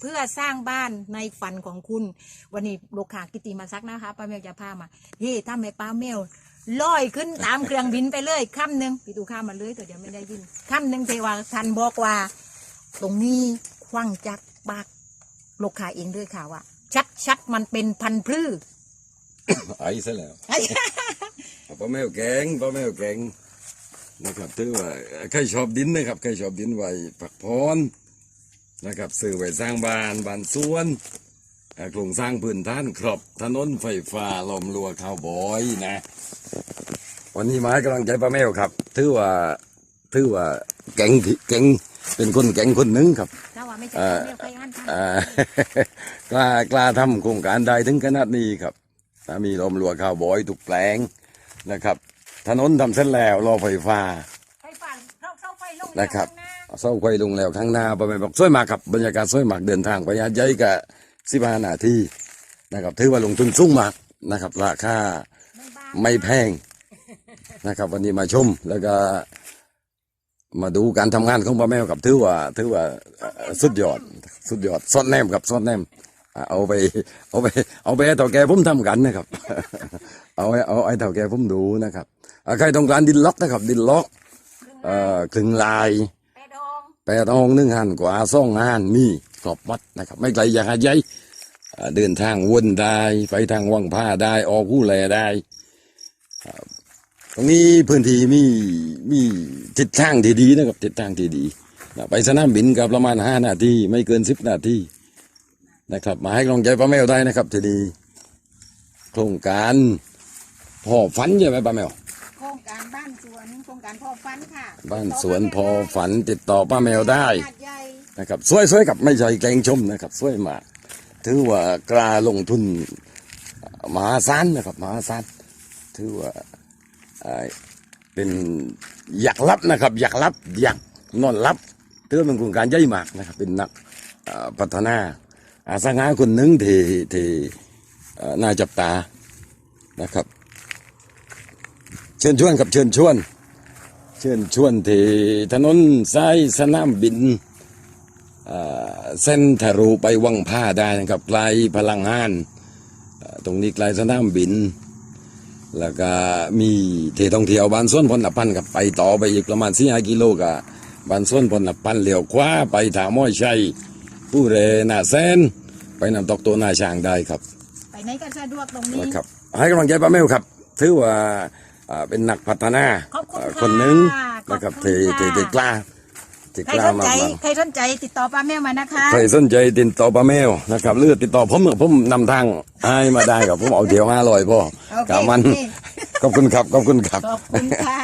เพื่อสร้างบ้านในฝันของคุณ วันนี้โลกากิติมาซักนะคะป้าแมวจะพามาเฮ้ถ้าไม่ป้าแมวลอยขึ้นตามเครื่องบินไปเลยคำหนึ่งพี่ดูข้ามมาเลยแต่เดี๋ยวไม่ได้ยินคำหนึ่งเทวาทันบอกว่า ตรงนี้คว้างจักปากโลกาเองด้วยค่ะว่าชัดชัดๆมันเป็นพันธุ์พืชไอ้ซะแล้วป้าแมวแกงป้าแมวแกงนะครับถือว่าใครชอบดินนะครับใครชอบดินไว้ผักพร นะครับซื้อไว้สร้างบ้านบ้านสวนเอ่อโครงสร้างพื้นฐานครอบถนนไฟฟ้าลอมรั้วข้าวบอยนะ วันนี้มาให้กำลังใจป้าแมวครับถือว่าถือว่าแกงที่แกงเป็นคนแกงคนหนึ่งครับถ้าว่าไม่ใช่เอ่อป้าแมวไปอ่านทางอ่ากล้ากล้าทำโครงการใดถึงขนาดนี้ครับถ้ามีลมรัวข้าวบอยทุกแปลงนะครับ ถนนทำเส้นแล้วรอไฟฟ้าไฟฝันเราเสาไฟลงนะครับข้างหน้า เศร้าไฟลงแล้วข้างหน้าประมาณบอกสวยมากครับบรรยากาศสวยมากเดินทางไปยาใจกับสิบห้านาทีนะครับ ถือว่าลงทุนสูงมากนะครับ ราคาไม่บ้าไม่แพงนะครับ วันนี้มาชมแล้วก็มาดูการทำงานของป้าแมวกับถือว่าถือว่าสุดยอดสุดยอดซอดแนมครับซอดแนมเอาไป เอาไป เอาไปให้เต่าแกผมทำกันนะครับ เอาไว้เอาไอ้เต่าแกผมดูนะครับใครต้องการดินล็อกนะครับ ดินล็อกเอ่อขึงลาย แปดองหนึ่งหันกว่าซ่องหันมีกรอบวัดนะครับ ไม่ไกลอยากหาใหญ่เดินทางวนได้ไปทางวังผ้าได้ออกผู้แลได้ตรงนี้พื้นที่มีมีทิศทางที่ดีนะครับทิศทางที่ดีไปสนามบินกับประมาณห้านาทีไม่เกินสิบนาทีนะครับ มาให้กำลังใจป้าแมวได้นะครับทีนี้โครงการพ่อฝันใช่ไหมป้าแมว วนโครงการพอฟันค่ะบ้านสวนพอฝันติดต่อป้าแมวได้นาใหญ่นะครับสวยๆกับไม่ใช่แกงชมนะครับสวยมากถือว่ากล้าลงทุนมหาศาลนะครับมหาศาลถือว่าเอ่อเป็นอยากลับนะครับ อยากลับอยากนอนลับถือว่าเป็นโครงการใหญ่มากนะครับ เป็นนักเอ่อพัฒนาอาสาหาคนหนึ่งที่ที่เอ่อน่าจับตานะครับ เชิญชวนครับเชิญชวน เชิญชวนที่ถนนสายสนามบินเอ่อเส้นทะลุไปวังผ้าได้นะครับไกลพลังงานเอ่อตรงนี้ไกลสนามบิน แล้วก็มีที่ท่องเที่ยวบ้านสวนพลนพันธ์กับไปต่อไปอีกประมาณสี่ห้ากิโลกับบ้านสวนพลนพันธ์เลี้ยวขวาไปถาม้อยชัยผู้เรนาแซนไปนำตกตัวหน้าช้างได้ครับ ไปไหนก็สะดวกตรงนี้นะครับ ให้กำลังใจป้าแมวครับ ถือว่าอ่า เป็นนักพัฒนาขอบคุณอ่าค่ะคนหนึ่งขอบนะครับคุณที่ค่ะ ที่ที่กล้าที่ใครกล้าสนมาใจกใครสนใจติดต่อป้าแมวมานะคะใครสนใจติดต่อป้าแมวนะครับหรือติดต่อผมผมนำทางให้มาได้ครับผมเอาเดียวห้าร้อยพ่อโอเคกับมันโอเคขอบคุณครับขอบคุณครับ ขอบคุณค่ะ